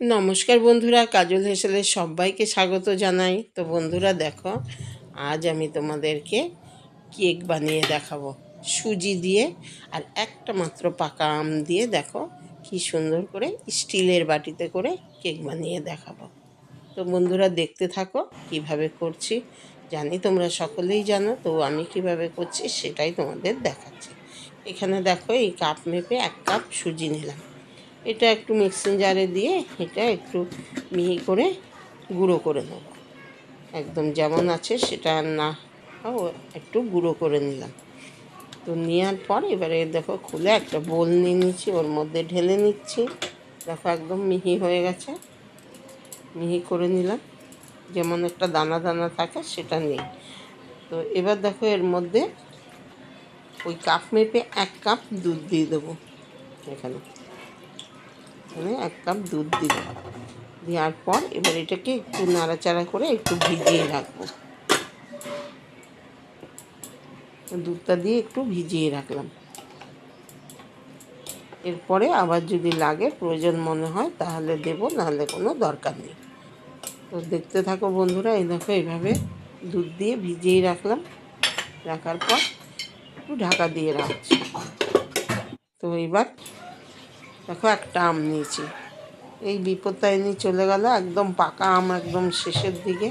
নমস্কার বন্ধুরা, কাজল হেসেলের সবাইকে স্বাগত জানাই। তো বন্ধুরা দেখো, আজ আমি তোমাদেরকে কেক বানিয়ে দেখাবো। সুজি দিয়ে আর একটা মাত্র পাকা আম দিয়ে দেখো, কি সুন্দর করে স্টিলের বাটিতে করে কেক বানিয়ে দেখাবো। তো বন্ধুরা দেখতে থাকো, কীভাবে করছি। জানি তোমরা সকলেই জানো, তো আমি কীভাবে করছি সেটাই তোমাদের দেখাচ্ছি। এখানে দেখো, এই কাপ মেপে এক কাপ সুজি নিলাম। এটা একটু মিক্সিং জারে দিয়ে এটা একটু মিহি করে গুঁড়ো করে নেব। একদম যেমন আছে সেটা না। একটু গুঁড়ো করে নিলাম। তো নেওয়ার পর এবারে দেখো খুলে একটা বোল নিয়ে নিচ্ছি, ওর মধ্যে ঢেলে নিচ্ছি। দেখো একদম মিহি হয়ে গেছে। মিহি করে নিলাম। যেমন একটা দানা দানা থাকে সেটা নেই। তো এবার দেখো এর মধ্যে ওই কাপ মেপে এক কাপ দুধ দিয়ে দেবো এখানে। এখানে এক কাপ দুধ দিলাম। দেওয়ার পর এবার এটাকে একটু নাড়াচাড়া করে একটু ভিজিয়ে রাখব। দুধটা দিয়ে একটু ভিজিয়ে রাখলাম। এরপরে আবার যদি লাগে, প্রয়োজন মনে হয় তাহলে দেব, নাহলে কোনো দরকার নেই। তো দেখতে থাকো বন্ধুরা, এই দেখো এইভাবে দুধ দিয়ে ভিজিয়ে রাখলাম। রাখার পর একটু ঢাকা দিয়ে রাখছি। তো এবার দেখো, একটা আম নিয়েছি। এই বিপত্তায়নি চলে গেল একদম পাকা আম, একদম শেষের দিকে।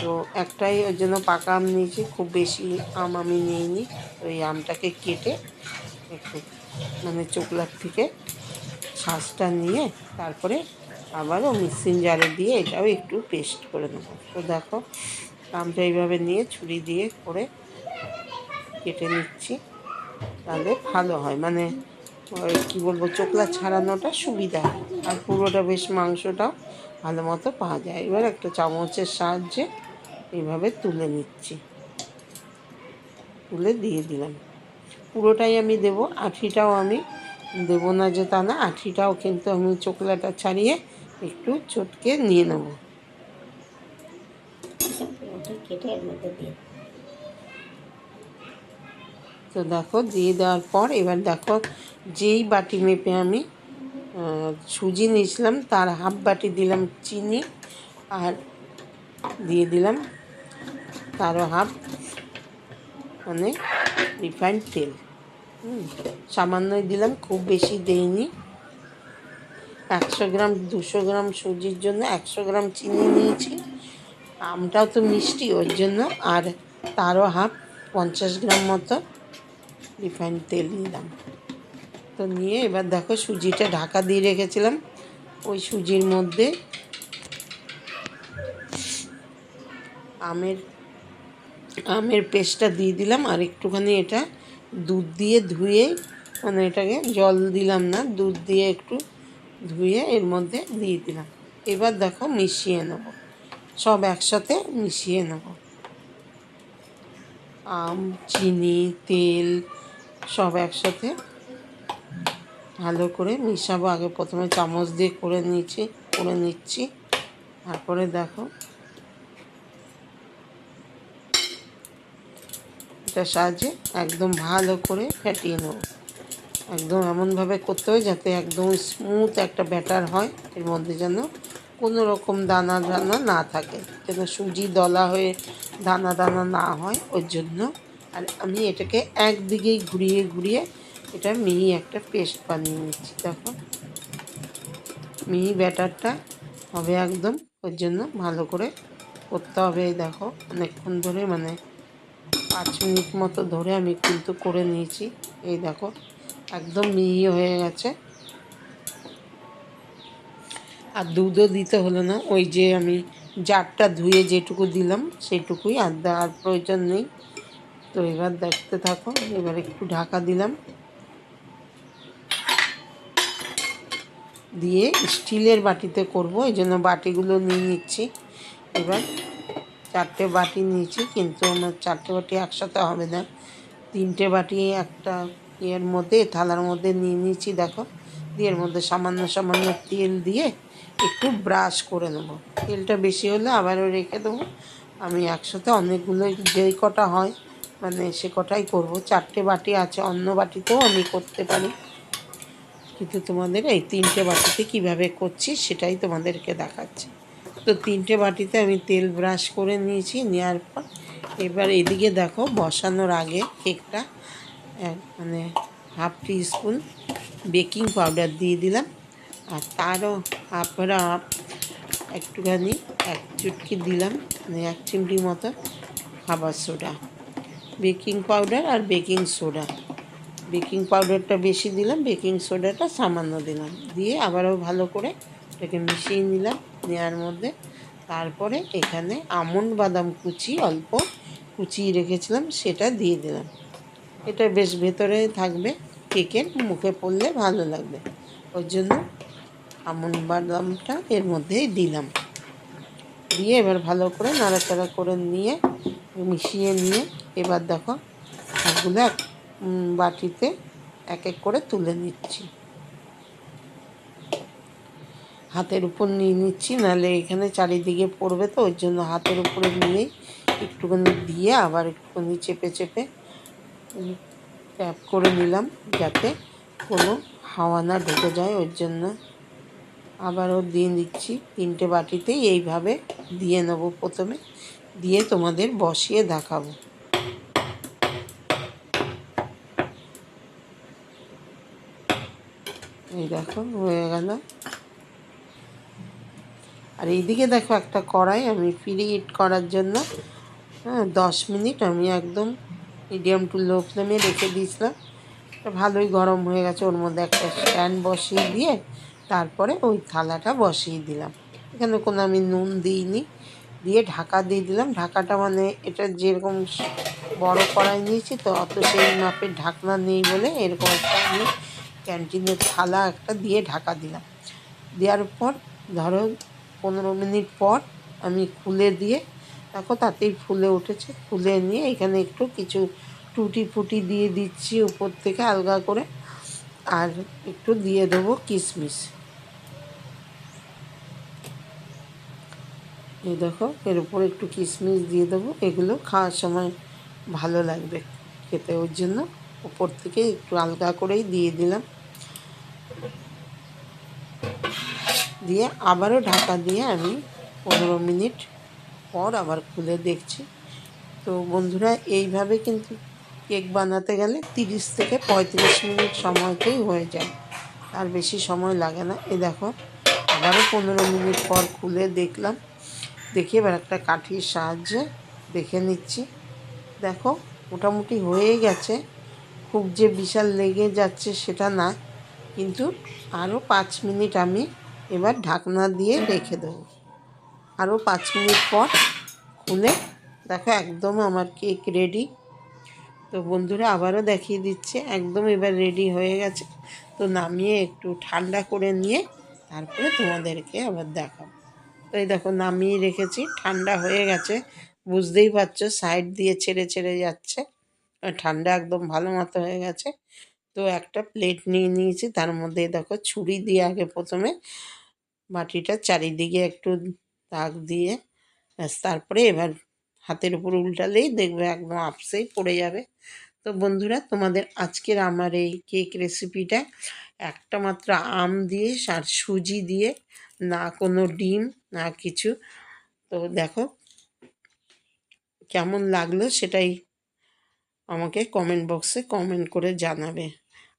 তো একটাই ওই জন্য পাকা আম নিয়েছি, খুব বেশি আম আমি নিইনি। এই আমটাকে কেটে একটু মানে চোকলার থেকে শ্বাসটা নিয়ে তারপরে আবারও মিক্সিং জারে দিয়ে এটাও একটু পেস্ট করে নেব। তো দেখো, আমটা এইভাবে নিয়ে ছুরি দিয়ে করে কেটে নিচ্ছি, তাহলে ভালো হয়। মানে ওই কী বলব চোকলা ছাড়ানোটা সুবিধা। আর পুরোটা বেশ মাংসটাও ভালো মতো পাওয়া যায়। এবার একটা চামচের সাহায্যে এইভাবে তুলে নিচ্ছি। তুলে দিয়ে দিলাম। পুরোটাই আমি দেব আঠিটাও আমি দেবো না যে তা না আঠিটাও কিন্তু আমি চোকলাটা ছাড়িয়ে একটু চটকে নিয়ে নেব। তো দেখো দিয়ে দেওয়ার পর এবার দেখো যেই বাটি মেপে আমি সুজি নিয়েছিলাম, তার হাফ বাটি দিলাম চিনি আর দিয়ে দিলাম তারও হাফ মানে রিফাইন্ড তেল। সামান্যই দিলাম, খুব বেশি দেইনি। একশো গ্রাম, দুশো গ্রাম সুজির জন্য একশো গ্রাম চিনি নিয়েছি। আমটাও তো মিষ্টি, ওর জন্য। আর তারও হাফ পঞ্চাশ গ্রাম মতো রিফাইন্ড তেল নিলাম তো নিয়ে, এবার দেখো সুজিটা ঢাকা দিয়ে রেখেছিলাম। ওই সুজির মধ্যে আমের আমের পেস্টটা দিয়ে দিলাম, আর একটুখানি এটা দুধ দিয়ে ধুয়ে মানে এটাকে জল দিলাম না, দুধ দিয়ে একটু ধুয়ে এর মধ্যে দিয়ে দিলাম। এবার দেখো মিশিয়ে নেব, সব একসাথে মিশিয়ে নেব। আম, চিনি, তেল সব একসাথে ভালো করে মিশাবো। আগে প্রথমে চামচ দিয়ে করে নিয়েছি করে নিচ্ছি। তারপরে দেখো। এটার সাহায্যে একদম ভালো করে ফেটিয়ে নেব। একদম এমনভাবে করতে হবে যাতে একদম স্মুথ একটা ব্যাটার হয়। এর মধ্যে যেন কোনো রকম দানা দানা না থাকে। যেন সুজি দলা হয়ে দানা দানা না হয়। ওর জন্য। আর আমি এটাকে একদিকেই ঘুরিয়ে ঘুরিয়ে এটা মিহি একটা পেস্ট বানিয়ে নিচ্ছি, দেখো। মিহি ব্যাটারটা হবে একদম ওর জন্য ভালো করে করতে হবে, এই দেখো। অনেকক্ষণ ধরে মানে পাঁচ মিনিট মতো ধরে আমি কিন্তু করে নিয়েছি, এই দেখো। একদম মিহি হয়ে গেছে। আর দুধও দিতে হলো না, ওই যে আমি জারটা ধুয়ে যেটুকু দিলাম সেটুকুই, আর দেওয়ার প্রয়োজন নেই। তো এবার দেখতে থাকো, এবার একটু ঢাকা দিলাম। দিয়ে স্টিলের বাটিতে করব, এই জন্য বাটিগুলো নিয়ে নিচ্ছি। এবার চারটে বাটি নিয়েছি, কিন্তু আমার চারটে বাটি একসাথে হবে না। তিনটে বাটি একটা ইয়ের মধ্যে, থালার মধ্যে নিয়ে নিয়েছি, দেখো। দিয়ে মধ্যে সামান্য সামান্য তেল দিয়ে একটু ব্রাশ করে নেব। তেলটা বেশি হলে আবারও রেখে দেবো। আমি একসাথে অনেকগুলো যেই কটা হয় মানে সে কটাই করব। চারটে বাটি আছে, অন্য বাটিতেও আমি করতে পারি। কিন্তু তোমাদের এই তিনটে বাটিতে কীভাবে করছি সেটাই তোমাদেরকে দেখাচ্ছি। তো তিনটে বাটিতে আমি তেল ব্রাশ করে নিয়েছি, নেওয়ার পর এবার এদিকে দেখো বসানোর আগে কেকটা মানে half teaspoon baking powder দিয়ে দিলাম। আর তারও হাফ হাফ একটুখানি, এক চুটকি দিলাম মানে এক চিমটি মতো খাবার সোডা, বেকিং পাউডার আর বেকিং সোডা। বেকিং পাউডারটা বেশি দিলাম বেকিং সোডাটা সামান্য দিলাম। দিয়ে আবারও ভালো করে এটাকে মিশিয়ে নিলাম নেওয়ার মধ্যে। তারপরে এখানে আমন্ড বাদাম কুচি অল্প কুচিয়ে রেখেছিলাম সেটা দিয়ে দিলাম। এটা বেশ ভেতরে থাকবে কেকের মুখে পড়লে ভালো লাগবে। ওর জন্য আমন্ড বাদামটা এর মধ্যেই দিলাম। দিয়ে এবার ভালো করে নাড়াচাড়া করে নিয়ে মিশিয়ে নিয়ে এবার দেখো উম, বাটিতে এক এক করে তুলে নিচ্ছি। হাতের উপর নিয়ে নিচ্ছি, নাহলে এখানে চারিদিকে পড়বে তো, ওই জন্য হাতের উপরে নিয়েই একটুখানি দিয়ে আবার একটুখানি চেপে চেপে ট্যাপ করে নিলাম, যাতে কোনো হাওয়া না ঢুকে যায় ওর জন্য আবারও দিয়ে দিচ্ছি তিনটে বাটিতেই। এইভাবে দিয়ে নেব প্রথমে, দিয়ে তোমাদের বসিয়ে দেখাবো। এই দেখো, হয়ে গেল। আর এইদিকে দেখো একটা কড়াই আমি ফ্রি হিট করার জন্য হ্যাঁ দশ মিনিট আমি একদম মিডিয়াম টু লো ফ্লেমে রেখে দিয়েছিলাম। ভালোই গরম হয়ে গেছে, ওর মধ্যে একটা স্ট্যান্ড বসিয়ে দিয়ে তারপরে ওই থালাটা বসিয়ে দিলাম। এখানে কোনো আমি নুন দিইনি, দিয়ে ঢাকা দিয়ে দিলাম। ঢাকাটা মানে এটা যেরকম বড় কড়াই নিয়েছি, তো অত সেই মাপের ঢাকনা নেই বলে এরকম একটা আমি ক্যান্টিনের থালা একটা দিয়ে ঢাকা দিলাম। দেওয়ার পর, ধরো পনেরো মিনিট পর আমি খুলে দিয়ে, দেখো তাতেই ফুলে উঠেছে ফুলে নিয়ে এখানে একটু কিছু টুটি ফুটি দিয়ে দিচ্ছি উপর থেকে আলগা করে, আর একটু দিয়ে দেবো কিশমিশ এই দেখো, এর উপর একটু কিশমিশ দিয়ে দেবো, এগুলো খাওয়ার সময় ভালো লাগবে খেতে, ওর জন্য। উপর থেকে একটু আলগা করেই দিয়ে দিলাম। দিয়ে আবারও ঢাকা দিয়ে আমি পনেরো মিনিট পর আবার খুলে দেখছি। তো বন্ধুরা, এইভাবে কিন্তু কেক বানাতে গেলে তিরিশ থেকে পঁয়ত্রিশ মিনিট সময়তেই হয়ে যায়। আর বেশি সময় লাগে না। এ দেখো, আবারও পনেরো মিনিট পর খুলে দেখলাম। দেখে এবার একটা কাঠির সাহায্যে দেখে নিচ্ছি। দেখো, মোটামুটি হয়ে গেছে। খুব যে বিশাল লেগে যাচ্ছে সেটা না। কিন্তু আরও পাঁচ মিনিট আমি এবার ঢাকনা দিয়ে রেখে দেবো। আরও পাঁচ মিনিট পর খুলে দেখো একদম আমার কেক রেডি। তো বন্ধুরা আবারও দেখিয়ে দিচ্ছে, একদম এবার রেডি হয়ে গেছে। তো নামিয়ে একটু ঠান্ডা করে নিয়ে তারপরে তোমাদেরকে আবার দেখাবো। তো এই দেখো নামিয়ে রেখেছি, ঠান্ডা হয়ে গেছে। বুঝতেই পারছ, সাইড দিয়ে ছেড়ে ছেড়ে যাচ্ছে। ঠান্ডা একদম ভালো মতো হয়ে গেছে। তো একটা প্লেট নিয়ে নিয়েছি, তার মধ্যে দেখো ছুরি দিয়ে আগে প্রথমে বাটিটা চারিদিকে একটু দাগ দিয়ে তারপরে এবার হাতের উপর উল্টালেই দেখবে একদম আপসেই পড়ে যাবে। তো বন্ধুরা, তোমাদের আজকের আমার এই কেক রেসিপিটা একটা মাত্র আম দিয়ে আর সুজি দিয়ে, না কোনো ডিম, না কিছু। তো দেখো কেমন লাগল সেটাই আমাকে কমেন্ট বক্সে কমেন্ট করে জানাবে।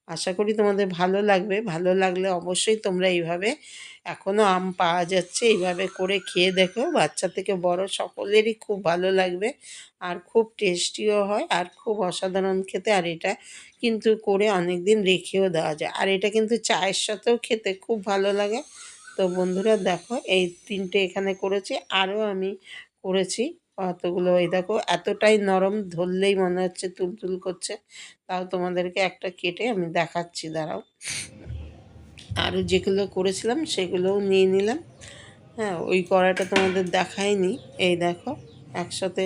আশা করি তোমাদের ভালো লাগবে। ভালো লাগলে অবশ্যই তোমরা এইভাবে এখনও আম পাওয়া যাচ্ছে, এইভাবে করে খেয়ে দেখো। বাচ্চা থেকে বড় সকলেরই খুব ভালো লাগবে আর খুব টেস্টিও হয় আর খুব অসাধারণ খেতে। আর এটা কিন্তু করে অনেক দিন রেখেও দেওয়া যায়। আর এটা কিন্তু চায়ের সাথেও খেতে খুব ভালো লাগে। তো বন্ধুরা দেখো, এই তিনটে এখানে করেছি। আরও আমি করেছি। কতগুলো এই দেখো, এতটাই নরম ধরলেই মনে হচ্ছে তুলতুল করছে। তাও তোমাদেরকে একটা কেটে আমি দেখাচ্ছি, দাঁড়াও। আরও যেগুলো করেছিলাম সেগুলোও নিয়ে নিলাম। হ্যাঁ ওই কড়াইটা তোমাদের দেখায়নি এই দেখো, একসাথে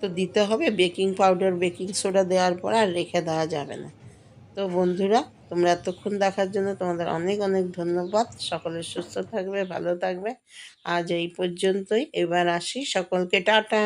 তো দিতে হবে। বেকিং পাউডার, বেকিং সোডা দেওয়ার পর আর রেখে দেওয়া যাবে না। তো বন্ধুরা তোমরা এতক্ষণ দেখার জন্য তোমাদের অনেক অনেক ধন্যবাদ। সকলে সুস্থ থাকবে, ভালো থাকবে। আজ এই পর্যন্তই। এবার আসি সকলকে। টাটা!